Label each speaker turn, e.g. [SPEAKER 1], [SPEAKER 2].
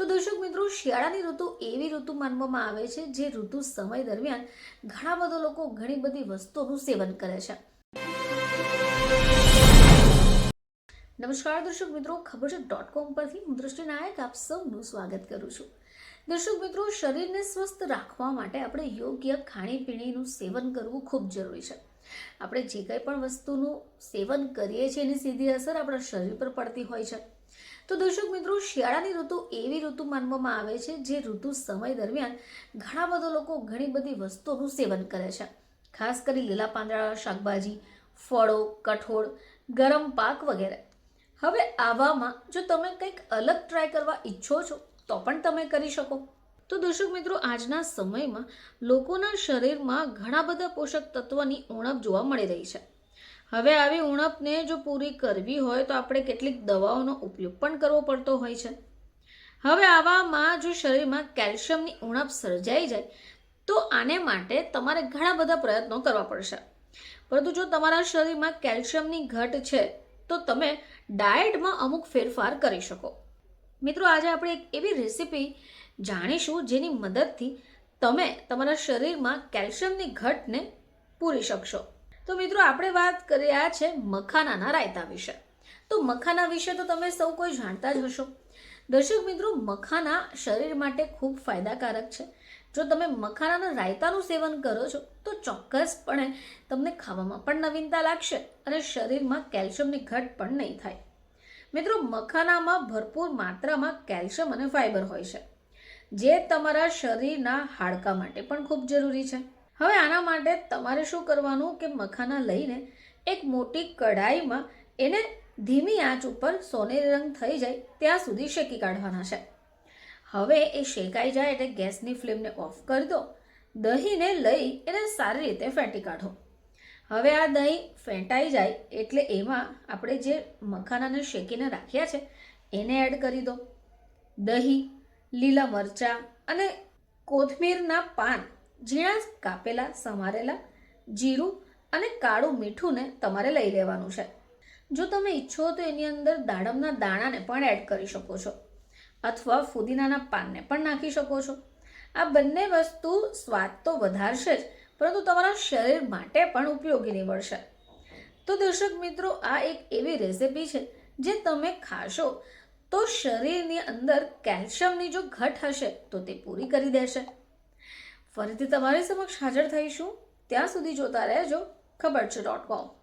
[SPEAKER 1] તો દર્શક મિત્રો, શિયાળાની ઋતુ એવી ઋતુ માનવામાં આવે છે જે ઋતુ સમય દરમિયાન ઘણા બધા લોકો ઘણી બધી વસ્તુઓનું સેવન કરે છે. નમસ્કાર દર્શક મિત્રો, ખબર છે. ડોટ કોમ પરથી હું દ્રષ્ટિ નાયક આપ સૌનું સ્વાગત કરું છું. દર્શક મિત્રો, શરીરને સ્વસ્થ રાખવા માટે આપણે યોગ્ય ખાણીપીણીનું સેવન કરવું ખૂબ જરૂરી છે. આપણે જે કંઈ પણ વસ્તુનું સેવન કરીએ છીએ એની સીધી અસર આપણા શરીર પર પડતી હોય છે. તો દર્શક મિત્રો, શિયાળાની ઋતુ એવી ઋતુ માનવામાં આવે છે જે ઋતુ સમય દરમિયાન ઘણા બધા લોકો ઘણી બધી વસ્તુઓનું સેવન કરે છે. ખાસ કરી લીલા પાંદડા, શાકભાજી, ફળો, કઠોળ, ગરમ પાક વગેરે. હવે આવામાં જો તમે કંઈક અલગ ટ્રાય કરવા ઈચ્છો છો, તો પણ તમે કરી શકો. તો દર્શક મિત્રો, આજના સમયમાં લોકોના શરીરમાં ઘણા બધા પોષક તત્વની ઉણપ જોવા મળી રહી છે. હવે આવી ઉણપને જો પૂરી કરવી હોય તો આપણે કેટલીક દવાઓનો ઉપયોગ પણ કરવો પડતો હોય છે. હવે આવામાં જો શરીરમાં કેલ્શિયમની ઉણપ સર્જાઈ જાય, તો આને માટે તમારે ઘણા બધા પ્રયત્નો કરવા પડશે. પરંતુ જો તમારા શરીરમાં કેલ્શિયમની ઘટ છે, તો તમે ડાયટમાં અમુક ફેરફાર કરી શકો. મિત્રો, આજે આપણે એક એવી રેસીપી જાણીશું જેની મદદથી તમે તમારા શરીરમાં કેલ્શિયમની ઘટને પૂરી શકશો. તો મિત્રો, આપણે વાત કરી રહ્યા છે મખાનાના રાયતા વિશે. તો મખાના વિશે તો તમે સૌ કોઈ જાણતા જ હશો. દર્શક મિત્રો, મખાના શરીર માટે ખૂબ ફાયદાકારક છે. જો તમે મખાનાના રાયતાનું સેવન કરો છો, તો ચોક્કસપણે તમને ખાવામાં પણ નવીનતા લાગશે અને શરીરમાં કેલ્શિયમની ઘટ પણ નહીં થાય. મિત્રો, મખાનામાં ભરપૂર માત્રામાં કેલ્શિયમ અને ફાઇબર હોય છે. જે તમારા શરીરના હાડકા માટે પણ ખૂબ જરૂરી છે. હવે આના માટે તમારે શું કરવાનું કે મખાના લઈને એક મોટી કઢાઈમાં એને ધીમી આંચ ઉપર સોનેરી રંગ થઈ જાય ત્યાં સુધી શેકી કાઢવાના છે. હવે એ શેકાઈ જાય એટલે ગેસની ફ્લેમને ઓફ કરી દો. દહીંને લઈ એને સારી રીતે ફેંટી કાઢો. હવે આ દહીં ફેંટાઈ જાય એટલે એમાં આપણે જે મખાનાને શેકીને રાખ્યા છે, એને એડ કરી દો. દહીં લીલા મરચાં અને કોથમીરના પાન ઝીણા કાપેલા, સમારેલા જીરું અને કાળું મીઠુંને તમારે લઈ લેવાનું છે. જો તમે ઈચ્છો તો એની અંદર દાડમના દાણાને પણ એડ કરી શકો છો અથવા ફુદીનાના પાનને પણ નાખી શકો છો. આ બંને વસ્તુ સ્વાદ તો વધારશે જ, પરંતુ તમારા શરીર માટે પણ ઉપયોગી નીવડશે. તો દર્શક મિત્રો, આ એક એવી રેસિપી છે જે તમે ખાશો તો શરીરની અંદર કેલ્શિયમની જો ઘટ હશે, તો તે પૂરી કરી દેશે. ફરીથી તમારી સમક્ષ હાજર થઈશું. ત્યાં સુધી જોતા રહેજો. ખબર છે ડોટ કોમ